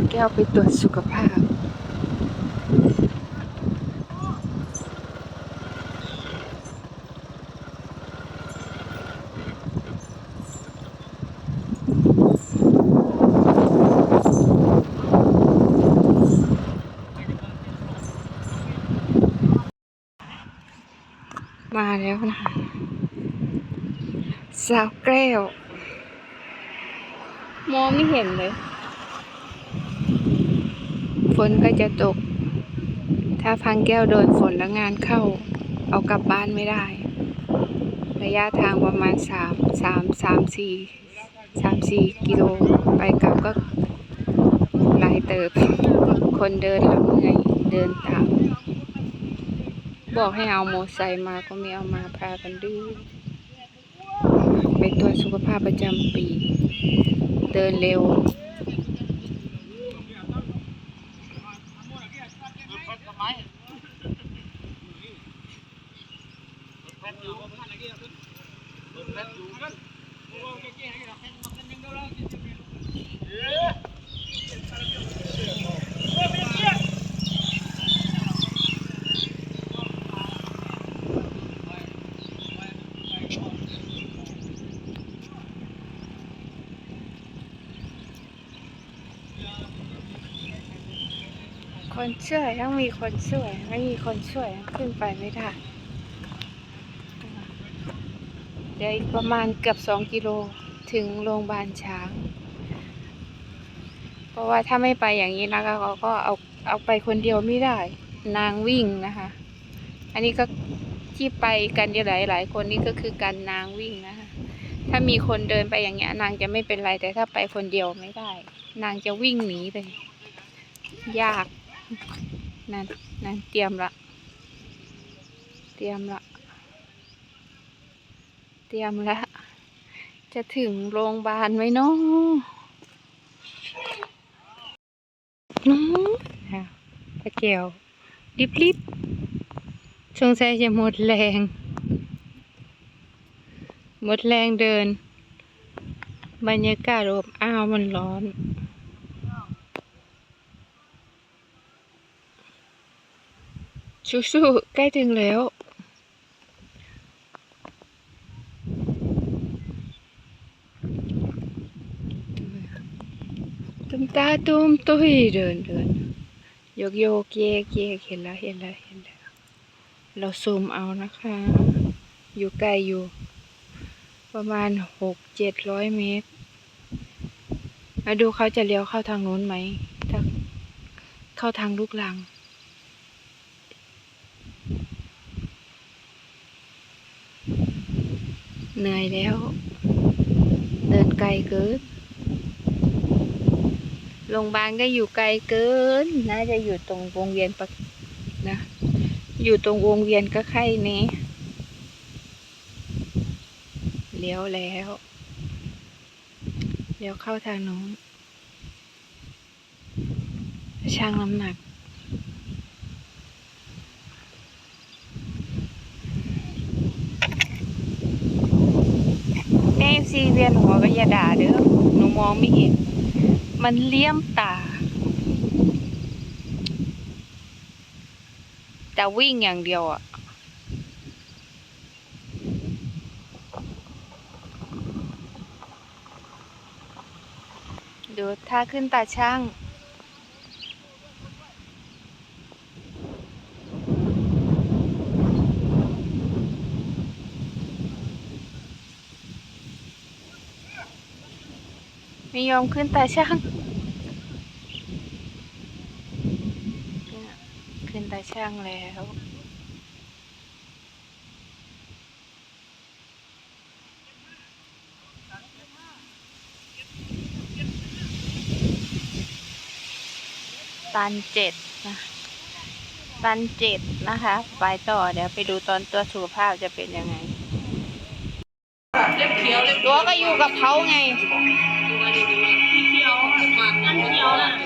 าแก้วไปตรวจสุขภาพ มาแล้วนะคะสาวแก้ว มองไม่เห็นเลย นก็จะตก ถ้าพังแก้วโดนฝนแล้วงานเข้า เอากลับบ้านไม่ได้ ระยะทางประมาณสามสามสามสี่สามสี่กิโลไปกลับก็หลายเติบ คนเดินแล้วเมื่อยเดินตาม บอกให้เอาโมไซค์มาก็ไม่เอามาพากันดื้อไปตรวจสุขภาพประจำปี เดินเร็ว คนช่วยต้องมีคนช่วย ไม่มีคนช่วยขึ้นไปไม่ได้ เดี๋ยวอีกประมาณเกือบสองกิโลถึงโรงพยาบาลช้าง เพราะว่าถ้าไม่ไปอย่างนี้นะคะเขาก็เอาเอาไปคนเดียวไม่ได้ นางวิ่งนะคะ อันนี้ก็ที่ไปกันหลายหลายคนนี่ก็คือการนางวิ่งนะคะ ถ้ามีคนเดินไปอย่างเงี้ย นางจะไม่เป็นไรแต่ถ้าไปคนเดียวไม่ได้ นางจะวิ่งหนีเลยยากนั่นนั่นเตรียมละ เตรียมละ เตรียมและจะถึงโรงพยาบาลไหมเนาะน้องตะเกียวริบริบสงสัยจะหมดแรง หมดแรงเดิน บรรยากาศอบอ้าวมันร้อนสู้ๆใกล้ถึงแล้ว ตุ้มตาตุ้มตุ้ยเดินเดินโยกโยกเยกเยกเห็นแล้วเห็นแล้วเห็นแล้ว เราซูมเอานะคะ อยู่ไกลอยู่ ประมาณหกเจ็ดร้อยเมตรมาดูเขาจะเลี้ยวเข้าทางนู้นไหมถ้าเข้าทางลูกลัง เหนื่อยแล้ว เดินไกลเกิน โรงพยาบาลก็อยู่ไกลเกินน่าจะอยู่ตรงวงเวียนปะนะ อยู่ตรงวงเวียนก็ใครนี้เลี้ยวแล้วเลี้ยวเข้าทางโน้นช่างน้ำหนัก แม่ซีเวียนหัวก็อย่าด่าเด้อหนูมองไม่เห็น มันเลี่ยมตาแต่วิ่งอย่างเดียวอะดูท่าขึ้นตาช่าง ไม่ยอมขึ้นตาช่างเนี่ยขึ้นตาช่างแล้วตันเจ็ดนะตันเจ็ดนะคะไปต่อเดี๋ยวไปดูตอนตัวจสุขภาพจะเป็นยังไงตัวก็อยู่กับเขาไง 你挑什么？俺了。